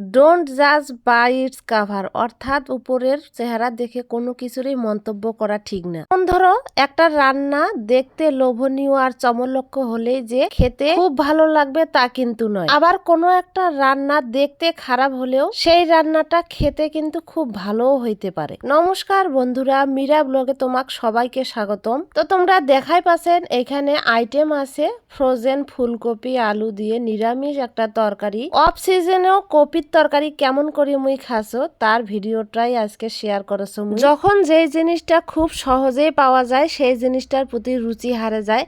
Don't জাজ by its cover অর্থাৎ উপরের চেহারা দেখে কোনো কিছুরই মন্তব্য করা ঠিক না। যেমন ধরো, একটা রান্না দেখতে লোভনীয় আর চমলক্ষ হলেই যে খেতে খুব ভালো লাগবে তা কিন্তু নয়। আবার কোনো একটা রান্না দেখতে খারাপ হলেও সেই রান্নাটা খেতে কিন্তু খুব ভালোও হইতে পারে। নমস্কার বন্ধুরা, মীরা ব্লগে তোমাক সবাইকে স্বাগতম। তো তোমরা দেখাই পাচ্ছেন, এখানে আইটেম আছে ফ্রোজেন ফুলকপি, আলু দিয়ে নিরামিষ একটা তরকারি। অফ সিজনেও কপির তরকারি কেমন করে মুই খাসো, তার ভিডিওটাই আজকে শেয়ার করেছ যখন যেই জিনিসটা খুব সহজেই পাওয়া যায়, সেই জিনিসটার প্রতি রুচি হারে যায়।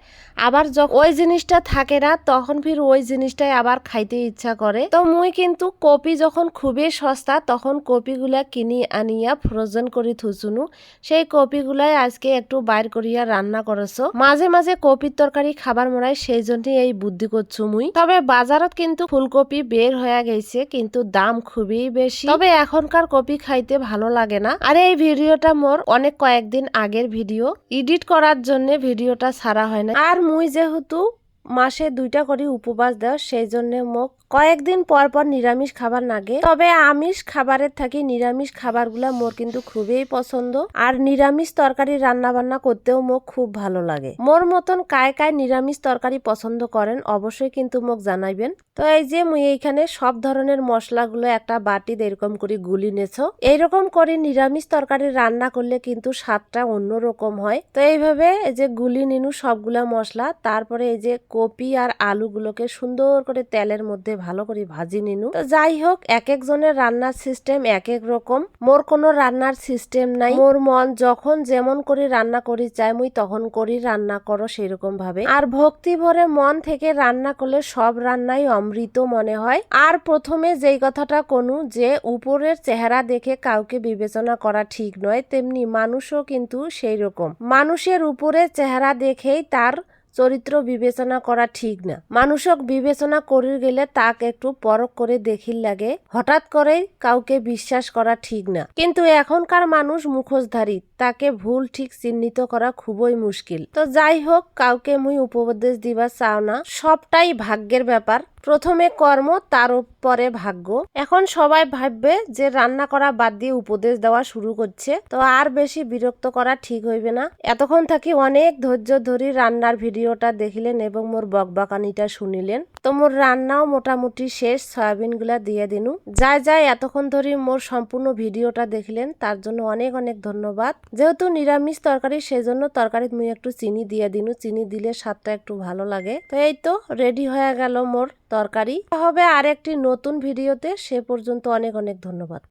আবার যখন ওই জিনিসটা থাকে না, তখন ফির ওই জিনিসটাই আবার খাইতে ইচ্ছা করে। তো মুই কিন্তু কপি যখন খুবই সস্তা, তখন কপিগুলা কিনি আনিয়া ফ্রোজেন করে থুচুনু সেই কপিগুলাই আজকে একটু বাইর করিয়া রান্না করেছ। মাঝে মাঝে কপির তরকারি খাবার মরাই সেই জন্যই এই বুদ্ধি করছ মুই। তবে বাজারত কিন্তু ফুলকপি বের হয়ে গেছে, কিন্তু দাম খুবই বেশি। তবে এখনকার কপি খাইতে ভালো লাগে না। আর এই ভিডিওটা মোর অনেক কয়েকদিন আগের ভিডিও। এডিট করার জন্য ভিডিওটা ছাড়া হয় না। আর মুই যেহেতু মাসে দুইটা করে উপবাস দেওয়া সেই জন্য মোক কয়েকদিন পর পর নিরামিষ খাবার লাগে তবে আমিষ খাবারের থাকি, নিরামিষ খাবারগুলা মোর কিন্তু খুবই পছন্দ। আর নিরামিষ তরকারি রান্না বান্না করতেও মোক খুব ভালো লাগে। মোর মতন কায় কায় নিরামিষ তরকারি পছন্দ করেন, অবশ্যই কিন্তু মোক জানাইবেন। তো এই যে মুই এইখানে সব ধরনের মশলাগুলো একটা বাটিতে এরকম করে গুলি নেছো। এইরকম করে নিরামিষ তরকারি রান্না করলে কিন্তু স্বাদটা অন্যরকম হয়। তো এইভাবে এই যে গুলি নিনু সবগুলা মশলা, তারপরে এই যে কপি আর আলুগুলোকে সুন্দর করে তেলের মধ্যে ভালো করে ভাজি নিনু। তো যাই হোক এক একজনের রান্নার সিস্টেম এক এক রকম। মোর কোনো রান্নার সিস্টেম নাই। মোর মন যখন যেমন করে রান্না করি, চাই মুই তখন করি রান্না করো সেরকম ভাবে। আর ভক্তি ভরে মন থেকে রান্না করলে সব রান্নাই অমৃত মনে হয়। আর প্রথমে যেই কথাটা কোনো, যে উপরের চেহারা দেখে কাউকে বিবেচনা করা ঠিক নয়, তেমনি মানুষও কিন্তু সেই রকম মানুষের উপরে চেহারা দেখেই তার চরিত্র বিবেচনা করা ঠিক না। মানুষক বিবেচনা করি গেলে তাক একটু পরক করে দেখির লাগে। হঠাৎ করেই কাউকে বিশ্বাস করা ঠিক না। কিন্তু এখনকার মানুষ মুখোশধারী, তাকে ভুল ঠিক চিহ্নিত করা খুবই মুশকিল। তো যাই হোক, কাউকে মুই উপদেশ দিবা চাও না। সবটাই ভাগ্যের ব্যাপার। প্রথমে কর্ম তার উপরে ভাগ্য। এখন সবাই ভাববে যে রান্না করা বাদ দিয়ে উপদেশ দেওয়া শুরু করছে। তো আর বেশি বিরক্ত করা ঠিক হইবে না। এতক্ষণ থাকি অনেক ধৈর্য ধরি রান্নার ভিডিওটা দেখিলেন এবং মোর বকবাকানিটা শুনিলেন। তো মোর রান্নাও মোটামুটি শেষ সয়াবিনগুলা দিয়ে দিনু। যাই যাই, এতক্ষণ ধরি মোর সম্পূর্ণ ভিডিওটা দেখলেন, তার জন্য অনেক অনেক ধন্যবাদ। যেহেতু নিরামিষ তরকারি, সেজন্য তরকারি মুই একটু চিনি দিয়ে দিনু। চিনি দিলে স্বাদটা একটু ভালো লাগে। তো এই তো রেডি হয়ে গেল মোর তরকারি। হবে আর একটি নতুন ভিডিওতে সে পর্যন্ত অনেক অনেক ধন্যবাদ।